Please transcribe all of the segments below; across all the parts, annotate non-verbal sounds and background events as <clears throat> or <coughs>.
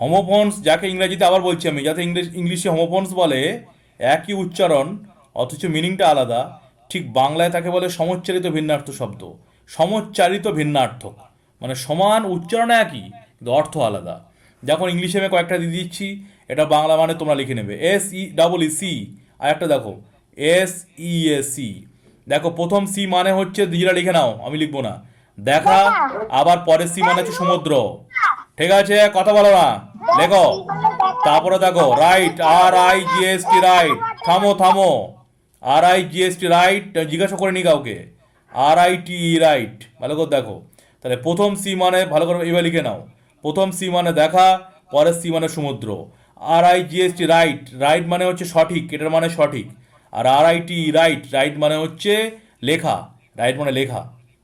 Homophones যাকে ইংরেজিতে আবার বলছি আমি যাতে ইংলিশ ইংলিশে হোমোফোনস বলে একই উচ্চারণ অথচ মিনিংটা আলাদা ঠিক বাংলায় তাকে বলে সমচ্চারিত ভিন্নার্থ শব্দ সমচ্চারিত ভিন্নার্থ। মানে সমান উচ্চারণ একই কিন্তু অর্থ আলাদা। যখন ইংলিশে আমি কয়েকটা দিয়ে দিচ্ছি এটা বাংলা মানে তোমরা লিখে নেবে। S E double E C R একটা দেখো এস ই এ সি দেখো প্রথম সি মানে হচ্ছে দিজরা লিখে নাও আমি লিখব না। দেখা আবার পরের সি মানে হচ্ছে সমুদ্র। ঠিক আছে কথা বলো না। লেখো তারপরে দেখো right R I G S T right থামো থামো R I G S T right জিজ্ঞাসা করে নি কাউকে? আর আই টি রাইট ভালো করে দেখো। তাহলে প্রথম সি মানে ভালো করে এবার লিখে নাও। প্রথম সি মানে দেখা, পরের সি মানে সমুদ্র। R I G S T right right মানে হচ্ছে সঠিক, এটার মানে সঠিক। আর R I T right right মানে হচ্ছে লেখা রাইট মানে লেখা,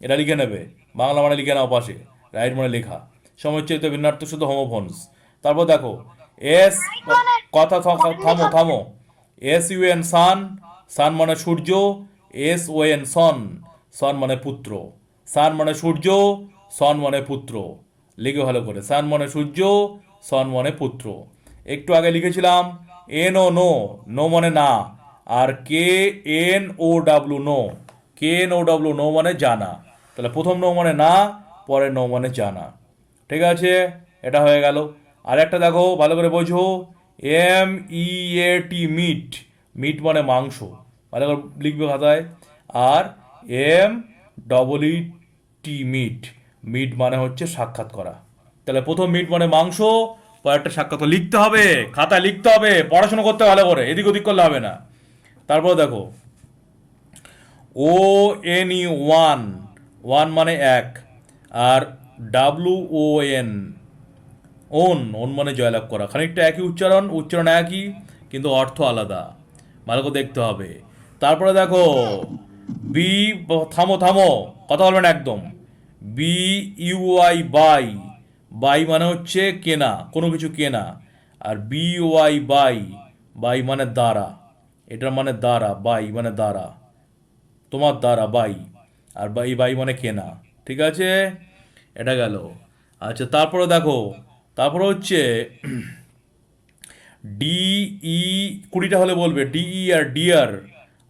এটা লিখে নেবে। বাংলা মানে লিখে নাও পাশে রাইট মানে লেখা। সমচ্চিত ভিন্নার্থ শুধু হোমোফোনস তারপর দেখো এস কথা থামো থামো। S U N sun sun মানে সূর্য এস ও এন সন সন মানে পুত্র। সান মানে সূর্য সন মানে পুত্র। লিখে ভালো করে সান মানে সূর্য সন মানে পুত্র। একটু আগে লিখেছিলাম এন ও নো নো মানে না, আর K N O W know K N O W know মানে জানা। তাহলে প্রথম নো মানে না পরের নো মানে জানা। ঠিক আছে? এটা হয়ে গেল। আর একটা দেখো, ভালো করে বোঝো। M E A T meat meat মানে মাংস। ভালো করে লিখবে খাতায়। আর M double E T meet meet মানে হচ্ছে সাক্ষাৎ করা। তাহলে প্রথম মিট মানে মাংস, পরেরটা সাক্ষাৎ লিখতে হবে, খাতায় লিখতে হবে, পড়াশোনা করতে ভালো করে। এদিক ওদিক করলে হবে না। তারপর দেখো। O N E one one মানে এক। আর W O N won won মানে জয়লাভ করা। খানিকটা একই উচ্চারণ উচ্চারণ একই, কিন্তু অর্থ আলাদা। ভালো করে দেখতে হবে। তারপরে দেখো, বি, থামো থামো, কথা বলবেন একদম। B, U U I buy. Buy মানে হচ্ছে কেনা, কোনো কিছু কেনা। আর বি ওয়াই, বাই। বাই মানে দ্বারা। এটার মানে দ্বারা, বাই মানে দ্বারা। তোমার দ্বারা, বাই। আর বাই বাই মানে কেনা। ঠিক আছে? এটা গেল। আচ্ছা তারপরে দেখো তারপরে হচ্ছে <clears throat> ডিই কুড়িটা হলে বলবে ডিই আর ডিআর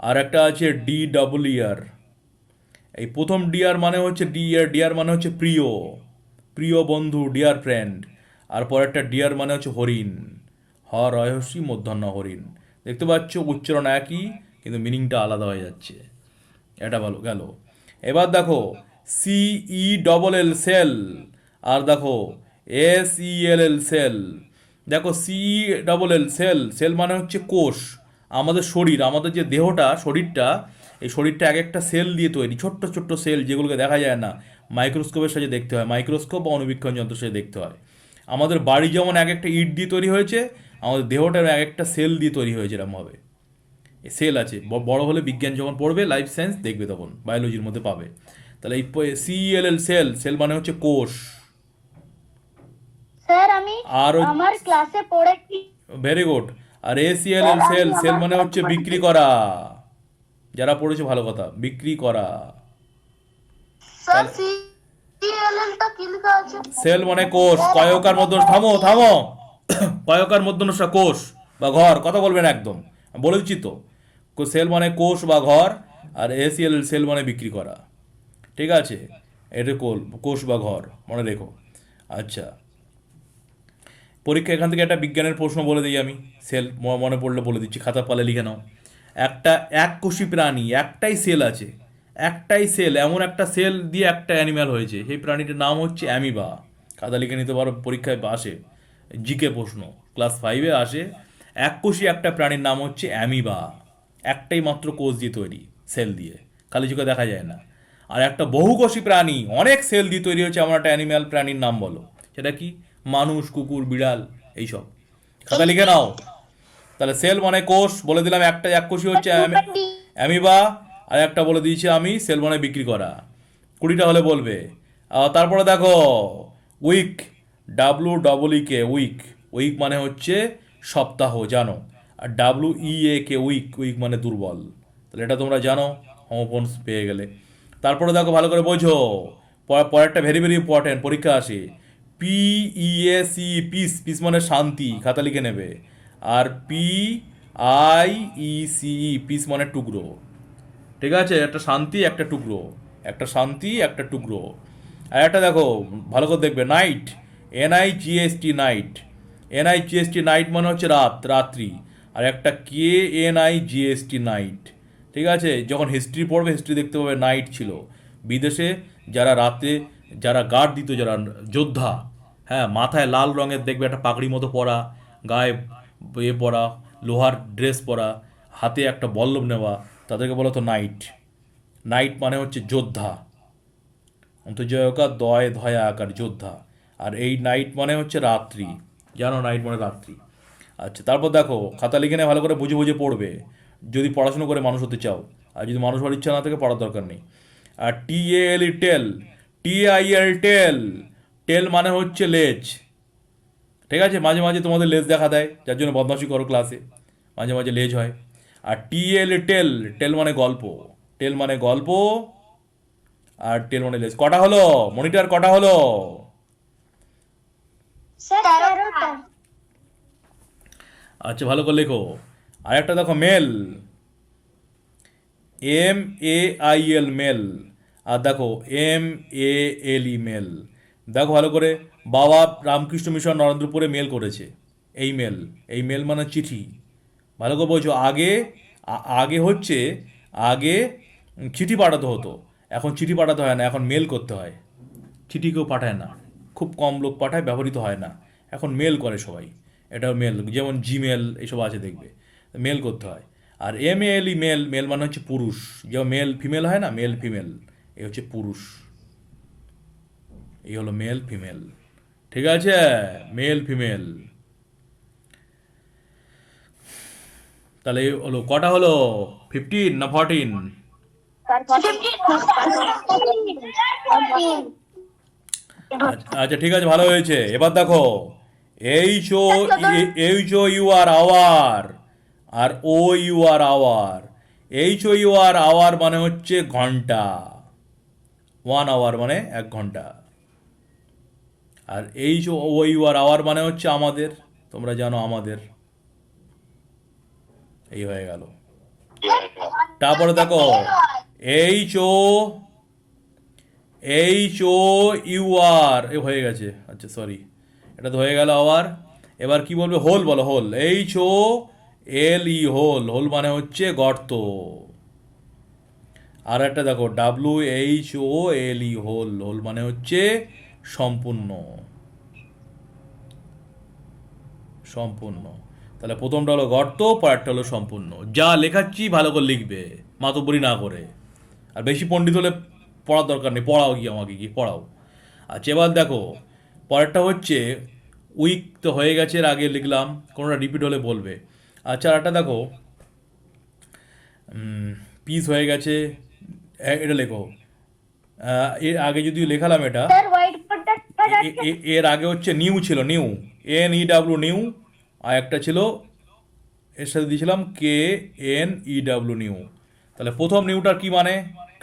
আর একটা আছে ডি ডাবল ইয়ার এই প্রথম ডিআর মানে হচ্ছে ডিআর ডিআর মানে হচ্ছে প্রিয় প্রিয় বন্ধু ডিয়ার ফ্রেন্ড আর পরেরটা ডিয়ার মানে হচ্ছে হরিণ, হ রয়সী মধ্যাহ্ন হরিণ। দেখতে পাচ্ছ উচ্চারণ একই, কিন্তু মিনিংটা আলাদা হয়ে যাচ্ছে। এটা ভালো গেল। এবার দেখো সিই ডবল এল সেল আর দেখো এস ই এল সেল দেখো C double L cell cell মানে হচ্ছে কোষ, আমাদের শরীর, আমাদের যে দেহটা, শরীরটা, এই শরীরটা এক একটা সেল দিয়ে তৈরি, ছোট্ট ছোট্ট সেল যেগুলোকে দেখা যায় না মাইক্রোস্কোপের সাহায্যে দেখতে হয় মাইক্রোস্কোপ বা অনুবীক্ষণ যন্ত্রের সাহায্যে দেখতে হয়। আমাদের বাড়ি যেমন এক একটা ইট দিয়ে তৈরি হয়েছে, আমাদের দেহটা এক একটা সেল দিয়ে তৈরি হয়েছে এরকমভাবে। সেল আছে বড় হলে বিজ্ঞান যখন পড়বে লাইফ সায়েন্স দেখবে তখন বায়োলজির মধ্যে পাবে। তাহলে এই সিএলএল সেল সেল মানে হচ্ছে কোষ। আমি আমার ক্লাসে পড়েছি ভেরি গুড আর S C L L sell sell মানে হচ্ছে বিক্রি করা। যারা পড়েছে ভালো কথা। বিক্রি করা। সেল মানে কোষ। কয়কার মধ্য থামো থামো। <coughs> কয়কার মধ্যনস্যা কোষ বা ঘর? কথা বলবেন একদম। বলে দিচ্ছি তো। সেল মানে কোষ বা ঘর আর এসিএল সেল মানে বিক্রি করা। ঠিক আছে? এটা কোল কোষ বা ঘর। মনে রেখো। আচ্ছা। পরীক্ষা এখান থেকে একটা বিজ্ঞানের প্রশ্ন বলে দিই আমি। সেল মনে পড়লে বলে দিচ্ছি, খাতা পালে লিখে নাও। একটা এক এককোষী প্রাণী, একটাই সেল আছে। একটাই সেল, এমন একটা সেল দিয়ে একটা অ্যানিম্যাল হয়েছে। সেই প্রাণীটার নাম হচ্ছে অ্যামিবা। খাতা লিখে নিতে পারো, পরীক্ষায় আসে। জিকে প্রশ্ন, ক্লাস ফাইভে আসে, এক এককোষী একটা প্রাণীর নাম হচ্ছে অ্যামিবা। একটাই মাত্র কোষ দিয়ে তৈরি, সেল দিয়ে। খালি চোখে দেখা যায় না। আর একটা বহুকোষী প্রাণী, অনেক সেল দিয়ে তৈরি হচ্ছে এমন একটা অ্যানিম্যাল প্রাণীর নাম বলো। সেটা কি? মানুষ কুকুর বিড়াল এইসব। খাতা লিখে নাও। তাহলে সেল মানে কোষ বলে দিলাম একটা এক কোষই হচ্ছে অ্যামি- অ্যামিবা আর একটা বলে দিয়েছি আমি সেল মানে বিক্রি করা। কুড়িটা হলে বলবে। তারপরে দেখো week W double E K week. Week মানে হচ্ছে সপ্তাহ জানো। আর W E A K weak weak মানে দুর্বল। তাহলে এটা তোমরা জানো হোমোফোনস পেয়ে গেলে। তারপরে দেখো ভালো করে বোঝো। পর- পরেরটা ভেরি ভেরি ইম্পর্টেন্ট পরীক্ষা আসে। P E S E peace peace মানে শান্তি, খাতা লিখে নেবে। আর P I E C E piece মানে টুকরো। ঠিক আছে? একটা শান্তি, একটা টুকরো। একটা শান্তি, একটা টুকরো। আর একটা দেখো, ভালো করে দেখবে night N I G S T night N I G S T night মানে হচ্ছে রাত, রাত্রি। আর একটা K N I G S T knight ঠিক আছে? যখন হিস্ট্রি পড়বে হিস্ট্রি দেখতে পাবে নাইট ছিল। বিদেশে যারা রাতে, যারা গার্ড দিত, যারা যোদ্ধা হ্যাঁ মাথায় লাল রঙের দেখবে একটা পাগড়ি মতো পরা, গায়ে এ পরা, লোহার ড্রেস পরা, হাতে একটা বল্লভ নেওয়া, তাদেরকে বলা তো নাইট নাইট মানে হচ্ছে যোদ্ধা। অন্তর্জয়কার দয়, ধয়া, আকার, যোদ্ধা। আর এই নাইট মানে হচ্ছে রাত্রি। জানো নাইট মানে রাত্রি। আচ্ছা তারপর দেখো, খাতা লিখে নিয়ে ভালো করে বুঝে বুঝে পড়বে। যদি পড়াশুনো করে মানুষ হতে চাও, আর যদি মানুষ হওয়ার ইচ্ছা না থাকে, পড়ার দরকার নেই। আর T L tail T I L tail tail মানে হচ্ছে লেজ। ঠিক আছে? মাঝে মাঝে তোমাদের লেজ দেখা দেয় যার জন্য বদমাশি করো ক্লাসে মাঝে মাঝে লেজ হয়। আর টি এল টেল টেল মানে গল্প। টেল মানে গল্প আর টেল মানে লেজ। কটা হলো? মনিটর কটা হলো? আচ্ছা ভালো করে লেখো। আর একটা দেখো mail. M A I L mail. আর দেখো এম এ এল ই মেল। দেখো ভালো করে, বাবা রামকৃষ্ণ মিশন নরেন্দ্রপুরে মেল করেছে। এই মেল এই মেল মানে চিঠি। ভালো করে বলছো, আগে আগে হচ্ছে, আগে চিঠি পাঠাতে হতো। এখন চিঠি পাঠাতে হয় না, এখন মেল করতে হয়। চিঠি কেউ পাঠায় না। খুব কম লোক পাঠায়, ব্যবহৃত হয় না। এখন মেল করে সবাই। এটা মেল যেমন জিমেল এসব আছে দেখবে। মেল করতে হয়। আর M L E male male মানে হচ্ছে পুরুষ। যেমন মেল ফিমেল হয় না মেল ফিমেল এ হচ্ছে পুরুষ। এই হলো মেল ফিমেল ঠিক আছে? মেল ফিমেল তাহলে হলো, কটা হলো? ফিফটিন না ফরটিন আচ্ছা ঠিক আছে, ভালো হয়েছে। এবার দেখো H O H O U R hour R O U R our H O U R hour মানে হচ্ছে ঘণ্টা। ওয়ান আওয়ার মানে এক ঘণ্টা। আর এইচ ও ওই আর আওয়ার মানে হচ্ছে আমাদের, তোমরা জানো আমাদের। এই হয়ে গেল। তারপরে দেখো H O H O U R এ হয়ে গেছে। আচ্ছা সরি এটা তো হয়ে গেল আবার এবার কি বলবে? হোল বলো, hole. H O L E hole. Hole মানে হচ্ছে গর্ত। আর একটা দেখো W H O L E whole. Whole মানে হচ্ছে সম্পূর্ণ। সম্পূর্ণ। তাহলে প্রথমটা হলো গর্ত, পরেরটা হলো সম্পূর্ণ। যা লেখাচ্ছি ভালো করে লিখবে, মাতব্বরি না করে। আর বেশি পণ্ডিত হলে পড়ার দরকার নেই, পড়াও গিয়ে আমাকে গিয়ে পড়াও। আচ্ছা এবার দেখো, পরেরটা হচ্ছে উইক তো হয়ে গেছে, এর আগে লিখলাম, কোনোটা রিপিট হলে বলবে। আচ্ছা আর একটা দেখো পিস হয়ে গেছে এটা লেখো। এর আগে যদি লেখালাম এটা স্যার হোয়াইট বোর্ডটা এ- এ- এর আগে হচ্ছে নিউ ছিল, new N E W new, আর একটা ছিল, এর সাথে দিয়েছিলাম K N E W knew. তাহলে প্রথম নিউটার কি মানে?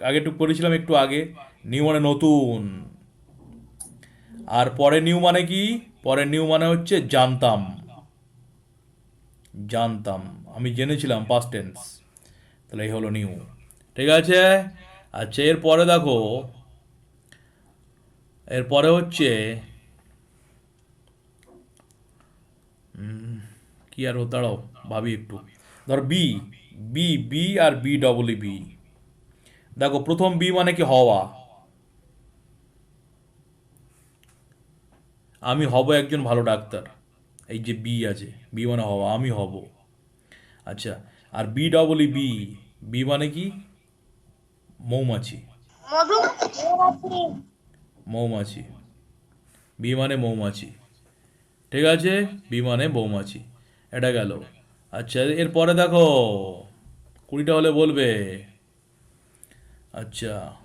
আগে একটু করেছিলাম একটু আগে, নিউ মানে নতুন। আর পরে নিউ মানে কি? পরে নিউ মানে হচ্ছে জানতাম। জানতাম, আমি জেনেছিলাম পাস্ট টেন্স তাহলে এই হলো নিউ। ঠিক আছে? আচ্ছা এরপরে দেখো এরপরে হচ্ছে কি আর দাঁড়াও, ভাবি একটু। ধর বি বি বি আর বি ডবল বি দেখো, প্রথম বি মানে কি হওয়া? আমি হব একজন ভালো ডাক্তার। এই যে বি আছে বি মানে হওয়া, আমি হব। আচ্ছা আর বি ডবল বি বি মানে কি? মৌমাছি। মধু মৌমাছি। বি মানে মৌমাছি। ঠিক আছে? বি মানে মৌমাছি। এটা গেল। আচ্ছা এরপরে দেখো। কুড়িটা হলে বলবে। আচ্ছা।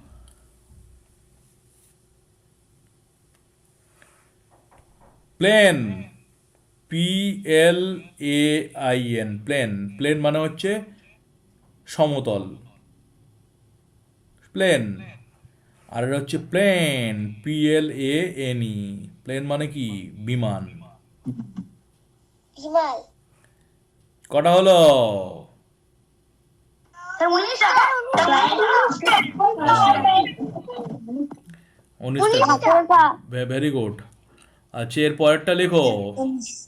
Plain. P L A I N. Plain. Plain মানে হচ্ছে সমতল। প্লেন। আর এটা হচ্ছে plane P L A N E plane মানে কি? বিমান। কটা হলো? উনিশটা ভেরি গুড আচ্ছা এর পরেরটা লেখো।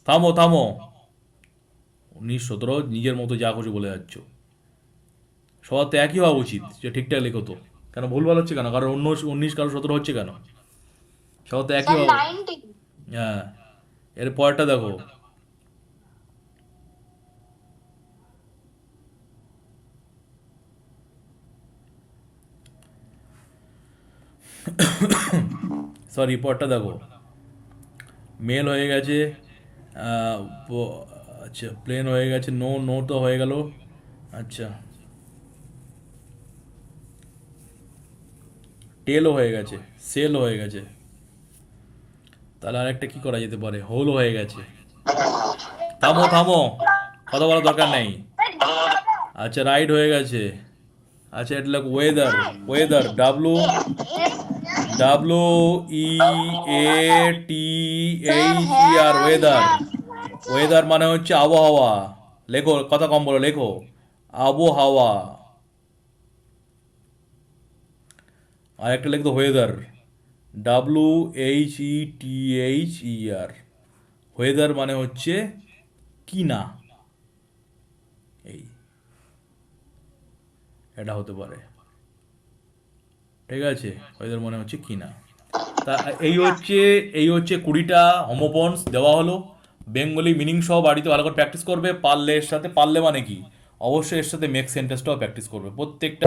থামো থামো। উনিশ সতেরো নিজের মতো যা খুশি বলে যাচ্ছ। সবার তো একই হওয়া উচিত যে ঠিকঠাক লেখো তো। কেন ভুল ভুলভাল হচ্ছে কেন? কারণ অন্য উনিশ কারও সতেরো হচ্ছে কেন? সবার তো একই হ্যাঁ। এর পরেরটা দেখো। সরি পরটা দেখো। মেল হয়ে গেছে আহ, আচ্ছা প্লেন হয়ে গেছে নো নো তো হয়ে গেল। আচ্ছা। টেলও হয়ে গেছে, সেলও হয়ে গেছে। তাহলে আরেকটা কি করা যেতে পারে? হোল হয়ে গেছে। থামো থামো, কথা বলার দরকার নেই। আচ্ছা রাইড হয়ে গেছে। আচ্ছা এটা লাগ weather weather W W E A T H E R weather weather মানে হচ্ছে আবহাওয়া। লেখো, কথা কম বলো, লেখো। আবহাওয়া। আর একটা লিখতো whether W H E T H E R whether মানে হচ্ছে কি না এই। এটা হতে পারে। ঠিক আছে? ওয়েদার মনে হচ্ছে কি না তা এই হচ্ছে এই হচ্ছে কুড়িটা হোমোপন্স দেওয়া হলো। বেঙ্গলি মিনিং সহ বাড়িতে ভালো করে প্র্যাকটিস করবে। পারলে এর সাথে, পারলে মানে কি? অবশ্যই এর সাথে মেক সেন্টেন্সটাও প্র্যাকটিস করবে। প্রত্যেকটা